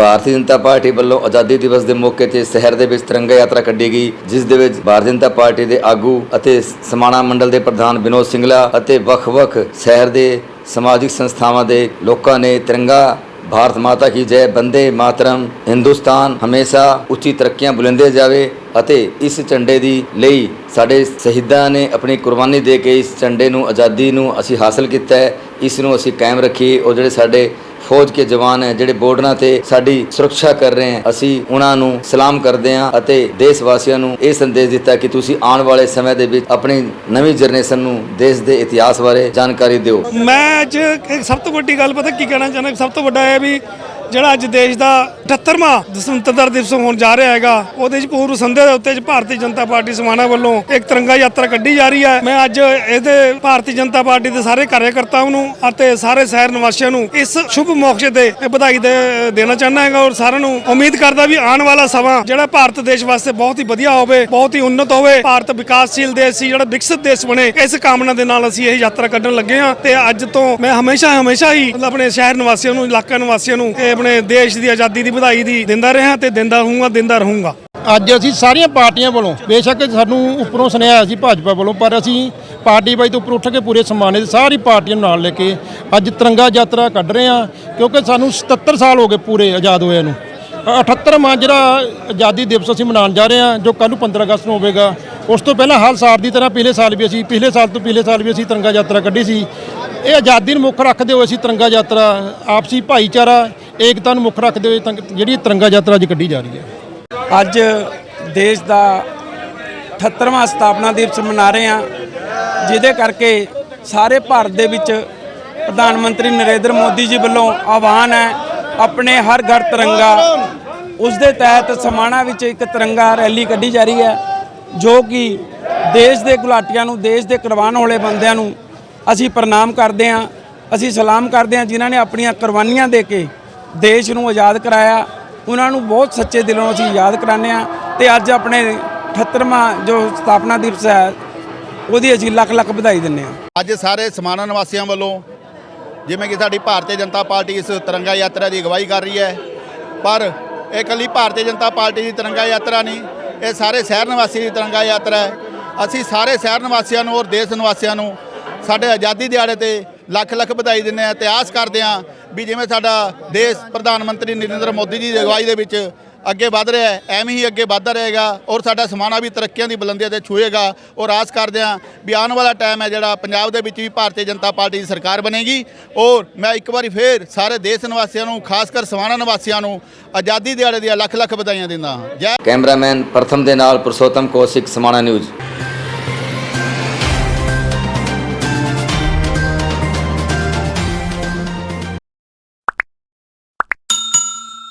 Bharatiya Janata party ਵੱਲੋਂ ਆਜ਼ਾਦੀ ਦਿਵਸ ਦੇ ਮੌਕੇ ਤੇ ਸ਼ਹਿਰ ਦੇ ਵਿੱਚ ਤਿਰੰਗਾ ਯਾਤਰਾ ਕੱਢੀ ਗਈ, ਜਿਸ ਦੇ ਵਿੱਚ ਭਾਰਤੀ ਜਨਤਾ ਪਾਰਟੀ ਦੇ ਆਗੂ ਅਤੇ ਸਮਾਣਾ ਮੰਡਲ ਦੇ ਪ੍ਰਧਾਨ ਵਿਨੋਦ ਸਿੰਗਲਾ ਅਤੇ ਵੱਖ-ਵੱਖ ਸ਼ਹਿਰ ਦੇ ਸਮਾਜਿਕ ਸੰਸਥਾਵਾਂ ਦੇ ਲੋਕਾਂ ਨੇ ਤਿਰੰਗਾ, ਭਾਰਤ ਮਾਤਾ ਕੀ ਜੈ, ਬੰਦੇ ਮਾਤਰਮ, ਹਿੰਦੁਸਤਾਨ ਹਮੇਸ਼ਾ ਉੱਚੀ ਤਰੱਕੀਆਂ ਬੁਲੰਦੇ ਜਾਵੇ ਅਤੇ ਇਸ ਝੰਡੇ ਦੀ ਲਈ ਸਾਡੇ ਸ਼ਹੀਦਾਂ ਨੇ ਆਪਣੀ ਕੁਰਬਾਨੀ ਦੇ ਕੇ ਇਸ ਝੰਡੇ ਨੂੰ, ਆਜ਼ਾਦੀ ਨੂੰ ਅਸੀਂ ਹਾਸਲ ਕੀਤਾ ਹੈ, ਇਸ ਨੂੰ ਅਸੀਂ ਕਾਇਮ ਰੱਖੀਏ, ਉਹ ਜਿਹੜੇ ਸਾਡੇ ਫੌਜ ਕੇ ਜਵਾਨ ਹੈ, ਜਿਹੜੇ ਬਾਰਡਰਾਂ ਤੇ ਸਾਡੀ ਸੁਰੱਖਿਆ ਕਰ ਰਹੇ ਹਨ ਅਸੀਂ ਉਹਨਾਂ ਨੂੰ ਸਲਾਮ ਕਰਦੇ ਹਾਂ ਅਤੇ ਦੇਸ਼ ਵਾਸੀਆਂ ਨੂੰ ਇਹ ਸੰਦੇਸ਼ ਦਿੱਤਾ ਕਿ ਤੁਸੀਂ ਆਉਣ ਵਾਲੇ ਸਮੇਂ ਦੇ ਵਿੱਚ ਆਪਣੀ ਨਵੀਂ ਜਨਰੇਸ਼ਨ ਨੂੰ ਦੇਸ਼ ਦੇ ਇਤਿਹਾਸ ਬਾਰੇ ਜਾਣਕਾਰੀ ਦਿਓ। ਮੈਂ ਅੱਜ ਇੱਕ ਸਭ ਤੋਂ ਵੱਡੀ ਗੱਲ ਪਤਾ ਕੀ ਕਹਿਣਾ ਚਾਹੁੰਦਾ? ਸਭ ਤੋਂ ਵੱਡਾ ਇਹ ਵੀ ਜਿਹੜਾ ਅੱਜ ਦੇਸ਼ ਦਾ 78ਵਾਂ ਸੁਤੰਤਰਤਾ ਦਿਵਸ ਹੋਣ ਜਾ ਰਿਹਾ ਹੈਗਾ। ਉਹਦੇ ਚ ਪੂਰਵ ਸੰਧਿਆ ਦੇ ਉੱਤੇ ਚ ਭਾਰਤੀ ਜਨਤਾ ਪਾਰਟੀ ਸਮਾਣਾ ਵੱਲੋਂ ਇੱਕ ਤਿਰੰਗਾ ਯਾਤਰਾ ਕੱਢੀ ਜਾ ਰਹੀ ਹੈ। ਮੈਂ ਅੱਜ ਇਹਦੇ ਭਾਰਤੀ ਜਨਤਾ ਪਾਰਟੀ ਦੇ ਸਾਰੇ ਕਾਰਜਕਰਤਾਵਾਂ ਨੂੰ ਅਤੇ ਸਾਰੇ ਸ਼ਹਿਰ ਨਿਵਾਸੀਆਂ ਨੂੰ ਇਸ ਸ਼ੁਭ ਮੌਕੇ ਤੇ ਵਧਾਈ ਦੇਣਾ ਚਾਹੁੰਦਾ ਹੈਗਾ ਔਰ ਸਾਰਿਆਂ ਨੂੰ ਉਮੀਦ ਕਰਦਾ ਵੀ ਆਉਣ ਵਾਲਾ ਸਮਾਂ ਜਿਹੜਾ ਭਾਰਤ ਦੇਸ਼ ਵਾਸਤੇ ਬਹੁਤ ਹੀ ਵਧੀਆ ਹੋਵੇ, ਬਹੁਤ ਹੀ ਉੱਨਤ ਹੋਵੇ, ਭਾਰਤ ਵਿਕਾਸਸ਼ੀਲ ਦੇਸ਼ ਸੀ, ਜਿਹੜਾ ਵਿਕਸਿਤ ਦੇਸ਼ ਬਣੇ, ਇਸ ਕਾਮਨਾ ਦੇ ਨਾਲ ਅਸੀਂ ਇਹ ਯਾਤਰਾ ਕੱਢਣ ਲੱਗੇ ਹਾਂ ਤੇ ਅੱਜ ਤੋਂ ਮੈਂ ਹਮੇਸ਼ਾ ਹਮੇਸ਼ਾ ਹੀ ਮਤਲਬ ਆਪਣੇ ਸ਼ਹਿਰ ਨਿਵਾਸੀਆਂ ਨੂੰ, ਇਲਾਕਾ ਨਿਵਾਸੀਆਂ ਨੂੰ ਤੇ ਆਪਣੇ ਦੇਸ਼ ਦੀ ਆਜ਼ਾਦੀ ਦੀ ਵਧਾਈ ਦੀ ਦਿੰਦਾ ਰਿਹਾ ਤੇ ਦਿੰਦਾ ਰਹੂੰਗਾ ਦਿੰਦਾ ਰਹੂੰਗਾ। ਅੱਜ ਅਸੀਂ ਸਾਰੀਆਂ ਪਾਰਟੀਆਂ ਵੱਲੋਂ, ਬੇਸ਼ੱਕ ਸਾਨੂੰ ਉੱਪਰੋਂ ਸੁਨੇਹਾ ਆਇਆ ਸੀ ਭਾਜਪਾ ਵੱਲੋਂ, ਪਰ ਅਸੀਂ ਪਾਰਟੀ ਬਾਈ ਤੋਂ ਉੱਪਰ ਉੱਠ ਕੇ ਪੂਰੇ ਸਨਮਾਨਿਤ ਸਾਰੀ ਪਾਰਟੀਆਂ ਨੂੰ ਨਾਲ ਲੈ ਕੇ ਅੱਜ ਤਿਰੰਗਾ ਯਾਤਰਾ ਕੱਢ ਰਹੇ ਹਾਂ, ਕਿਉਂਕਿ ਸਾਨੂੰ 77 ਸਾਲ ਹੋ ਗਏ ਪੂਰੇ ਆਜ਼ਾਦ ਹੋਏ ਨੂੰ। 78ਵਾਂ ਜਿਹੜਾ ਆਜ਼ਾਦੀ ਦਿਵਸ ਅਸੀਂ ਮਨਾਉਣ ਜਾ ਰਹੇ ਹਾਂ, ਜੋ ਕੱਲ੍ਹ ਨੂੰ 15 ਅਗਸਤ ਨੂੰ ਹੋਵੇਗਾ, ਉਸ ਤੋਂ ਪਹਿਲਾਂ ਹਰ ਸਾਲ ਦੀ ਤਰ੍ਹਾਂ ਪਿਛਲੇ ਸਾਲ ਵੀ ਅਸੀਂ, ਪਿਛਲੇ ਸਾਲ ਤੋਂ ਪਿਛਲੇ ਸਾਲ ਵੀ ਅਸੀਂ ਤਿਰੰਗਾ ਯਾਤਰਾ ਕੱਢੀ ਸੀ। ਇਹ ਆਜ਼ਾਦੀ ਨੂੰ ਮੁੱਖ ਰੱਖਦੇ ਹੋਏ ਅਸੀਂ ਤਿਰੰਗਾ ਯਾਤਰਾ, ਆਪਸੀ ਭਾਈਚਾਰਾ ਏਕਤਾ ਨੂੰ ਮੁੱਖ ਰੱਖਦੇ ਹੋਏ ਤੰਗ- ਜਿਹੜੀ ਤਿਰੰਗਾ ਯਾਤਰਾ ਅੱਜ ਕੱਢੀ ਜਾ ਰਹੀ ਹੈ। ਅੱਜ ਦੇਸ਼ ਦਾ 78ਵਾਂ ਸਥਾਪਨਾ ਦਿਵਸ ਮਨਾ ਰਹੇ ਹਾਂ, ਜਿਹਦੇ ਕਰਕੇ ਸਾਰੇ ਭਾਰਤ ਦੇ ਵਿੱਚ ਪ੍ਰਧਾਨ ਮੰਤਰੀ ਨਰਿੰਦਰ ਮੋਦੀ ਜੀ ਵੱਲੋਂ ਆਹਵਾਨ ਹੈ, ਆਪਣੇ ਹਰ ਘਰ ਤਿਰੰਗਾ, ਉਸ ਦੇ ਤਹਿਤ ਸਮਾਣਾ ਵਿੱਚ ਇੱਕ ਤਿਰੰਗਾ ਰੈਲੀ ਕੱਢੀ ਜਾ ਰਹੀ ਹੈ, ਜੋ ਕਿ ਦੇਸ਼ ਦੇ ਗੁਲਾਟੀਆਂ ਨੂੰ, ਦੇਸ਼ ਦੇ ਕੁਰਬਾਨ ਹੋਲੇ ਬੰਦਿਆਂ ਨੂੰ ਅਸੀਂ ਪ੍ਰਣਾਮ ਕਰਦੇ ਹਾਂ, ਅਸੀਂ ਸਲਾਮ ਕਰਦੇ ਹਾਂ, ਜਿਨ੍ਹਾਂ ਨੇ ਆਪਣੀਆਂ ਕੁਰਬਾਨੀਆਂ ਦੇ ਕੇ ਦੇਸ਼ ਨੂੰ ਆਜ਼ਾਦ ਕਰਾਇਆ। ਉਹਨਾਂ ਨੂੰ ਬਹੁਤ ਸੱਚੇ ਦਿਲੋਂ ਅਸੀਂ ਯਾਦ ਕਰਾਉਂਦੇ ਹਾਂ ਤੇ ਅੱਜ ਆਪਣੇ 78ਵਾਂ ਜੋ ਸਥਾਪਨਾ ਦਿਵਸ ਹੈ, ਉਹਦੀ ਅਸੀਂ ਲੱਖ ਲੱਖ ਵਧਾਈ ਦਿੰਦੇ ਹਾਂ। ਅੱਜ ਸਾਰੇ ਸਮਾਣਾ ਨਿਵਾਸੀਆਂ ਵੱਲੋਂ, ਜਿਵੇਂ ਕਿ ਸਾਡੀ ਭਾਰਤੀ ਜਨਤਾ ਪਾਰਟੀ ਇਸ ਤਿਰੰਗਾ ਯਾਤਰਾ ਦੀ ਅਗਵਾਈ ਕਰ ਰਹੀ ਹੈ, ਪਰ ਇਹ ਇਕੱਲੀ ਭਾਰਤੀ ਜਨਤਾ ਪਾਰਟੀ ਦੀ ਤਿਰੰਗਾ ਯਾਤਰਾ ਨਹੀਂ, ਇਹ ਸਾਰੇ ਸ਼ਹਿਰ ਨਿਵਾਸੀ ਦੀ ਤਿਰੰਗਾ ਯਾਤਰਾ ਹੈ। ਅਸੀਂ ਸਾਰੇ ਸ਼ਹਿਰ ਨਿਵਾਸੀਆਂ ਨੂੰ ਔਰ ਦੇਸ਼ ਨਿਵਾਸੀਆਂ ਨੂੰ ਸਾਡੇ ਆਜ਼ਾਦੀ ਦਿਹਾੜੇ ਤੇ ਲੱਖ ਲੱਖ ਵਧਾਈ ਦਿੰਦੇ ਹਾਂ ਤੇ ਆਸ ਕਰਦੇ ਹਾਂ ਵੀ ਜਿਵੇਂ ਸਾਡਾ ਦੇਸ਼ ਪ੍ਰਧਾਨ ਮੰਤਰੀ ਨਰਿੰਦਰ ਮੋਦੀ ਜੀ ਦੀ ਅਗਵਾਈ ਦੇ ਵਿੱਚ ਅੱਗੇ ਵਧ ਰਿਹਾ ਹੈ, ਐਵੇਂ ਹੀ ਅੱਗੇ ਵੱਧਦਾ ਰਹੇਗਾ ਔਰ ਸਾਡਾ ਸਮਾਣਾ ਵੀ ਤਰੱਕੀਆਂ ਦੀ ਬੁਲੰਦੀਆਂ ਤੇ ਛੂਏਗਾ। ਔਰ ਆਸ ਕਰਦੇ ਹਾਂ ਵੀ ਆਉਣ ਵਾਲਾ ਟਾਈਮ ਹੈ ਜਿਹੜਾ ਪੰਜਾਬ ਦੇ ਵਿੱਚ ਵੀ ਭਾਰਤੀ ਜਨਤਾ ਪਾਰਟੀ ਦੀ ਸਰਕਾਰ ਬਣੇਗੀ। ਔਰ ਮੈਂ ਇੱਕ ਵਾਰੀ ਫੇਰ ਸਾਰੇ ਦੇਸ਼ ਨਿਵਾਸੀਆਂ ਨੂੰ ਖਾਸ ਕਰ ਸਮਾਣਾ ਨਿਵਾਸੀਆਂ ਨੂੰ ਆਜ਼ਾਦੀ ਦਿਹਾੜੇ ਦੀਆਂ ਲੱਖ ਲੱਖ ਵਧਾਈਆਂ ਦਿੰਦਾ ਹਾਂ। ਜੈ ਕੈਮਰਾਮੈਨ ਪ੍ਰਥਮ ਦੇ ਨਾਲ ਪੁਰਸ਼ੋਤਮ ਕੌਸ਼ਿਕ, ਸਮਾਣਾ ਨਿਊਜ਼।